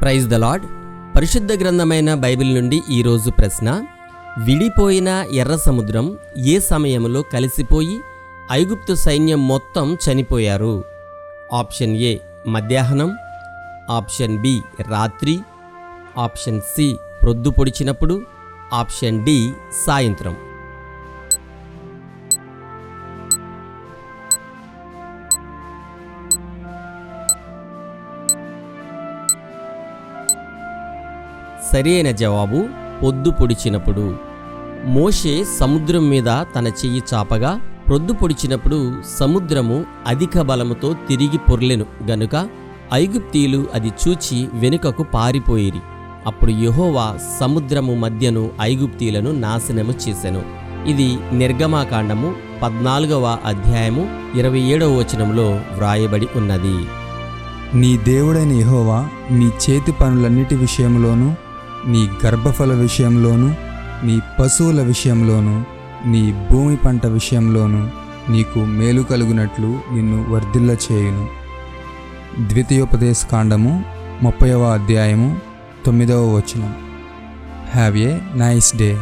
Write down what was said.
Praise the lord పరిశుద్ధ గ్రంథమైన Bible నుండి ఈరోజు ప్రశ్న విడిపోయిన ఎర్ర సముద్రం ఏ సమయంలో కలిసిపోయి ఐగుప్తు సైన్యం మొత్తం చనిపోయారు? ఆప్షన్ ఏ మధ్యాహ్నం. ఆప్షన్ బి రాత్రి. ఆప్షన్ సి ప్రొద్దు పొడిచినప్పుడు. ఆప్షన్ డి సాయంత్రం. సరైన జవాబు పొద్దు పొడిచినప్పుడు. మోషే సముద్రం మీద తన చెయ్యి చాపగా ప్రొద్దు పొడిచినప్పుడు సముద్రము అధిక బలముతో తిరిగి పొర్లెను గనుక ఐగుప్తీలు అది చూచి వెనుకకు పారిపోయిరి. అప్పుడు యహోవా సముద్రము మధ్యను ఐగుప్తీలను నాశనము చేసెను. ఇది నిర్గమాకాండము పద్నాలుగవ అధ్యాయము ఇరవై ఏడవ వచనంలో వ్రాయబడి ఉన్నది. నీ దేవుడైన యహోవా నీ చేతి పనులన్నిటి విషయంలోనూ నీ గర్భఫల విషయంలోనూ నీ పశువుల విషయంలోనూ నీ భూమి పంట విషయంలోనూ నీకు మేలు కలుగునట్లు నిన్ను వర్ధిల్ల చేయును. ద్వితీయోపదేశ కాండము ముప్పైవ అధ్యాయము తొమ్మిదవ వచనం. Have a nice day